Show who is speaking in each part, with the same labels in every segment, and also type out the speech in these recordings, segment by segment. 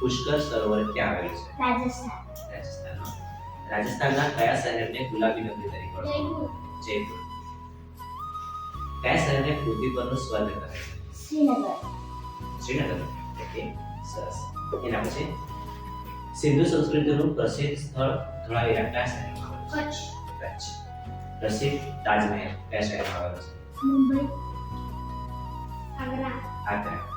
Speaker 1: પુષ્કર સરોવર ક્યાં આવેલું છે?
Speaker 2: રાજસ્થાન.
Speaker 1: રાજસ્થાનમાં રાજસ્થાનના કયા શહેરને ગુલાબી નગરી તરીકે
Speaker 2: જયપુર.
Speaker 1: કયા શહેરને પૃથ્વી પરનું સ્વર્ગ કહે છે?
Speaker 2: શ્રીનગર.
Speaker 1: શ્રીનગર. ઓકે સરસ. એના પછી સિંધુ સંસ્કૃતિનું પ્રસિદ્ધ સ્થળ ધોળાવીરા કયા શહેરમાં આવેલું
Speaker 2: કચ્છ.
Speaker 1: છે કચ્છ. પ્રસિદ્ધ તાજમહેલ કયા શહેરમાં આવેલું છે?
Speaker 2: મુંબઈ. આગ્રા.
Speaker 1: આગ્રા.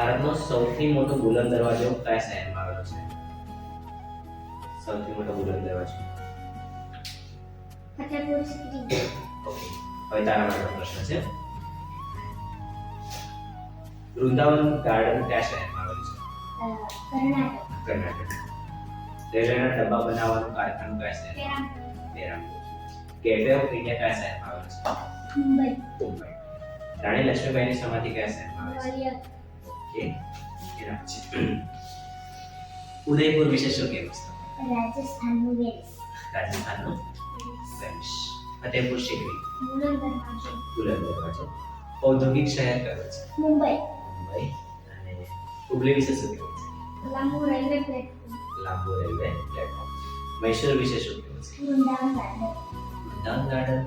Speaker 1: ભારતનો સૌથી મોટો બુલંદ દરવાજો કયા શહેરમાં આવેલો છે? સૌથી મોટો બુલંદ દરવાજો. ઓકે. હવે તારા માટેનો પ્રશ્ન છે. વૃંદાવન ગાર્ડન કયા શહેરમાં આવેલું છે?
Speaker 2: કર્ણાટક.
Speaker 1: રેલવેના ડબ્બા બનાવવાનું કારખાનું કયા શહેર
Speaker 2: કેરામ
Speaker 1: ગેટવે ઓફ ઇન્ડિયા કયા શહેરમાં આવેલું છે?
Speaker 2: મુંબઈ.
Speaker 1: મુંબઈ. રાણી લક્ષ્મીબાઈની સમાધિ કયા શહેરમાં આવે છે? ઓકે એના પછી ઉદયપુર વિશે શું કહેવું છે
Speaker 2: રાજસ્થાનનું વેલ્સ
Speaker 1: રાજસ્થાનનું વેનિશ ફતેહપુર સિકરી
Speaker 2: બુલંદ દરવાજો
Speaker 1: બુલંદ દરવાજો ઔદ્યોગિક શહેર કયો છે
Speaker 2: મુંબઈ
Speaker 1: મુંબઈ અને હુબલી વિશે શું કહેવું છે
Speaker 2: લાંબુ રેલવે પ્લેટફોર્મ
Speaker 1: લાંબુ રેલવે પ્લેટફોર્મ મૈસૂર વિશે શું કહેવું છે
Speaker 2: વૃંદાવન ગાર્ડન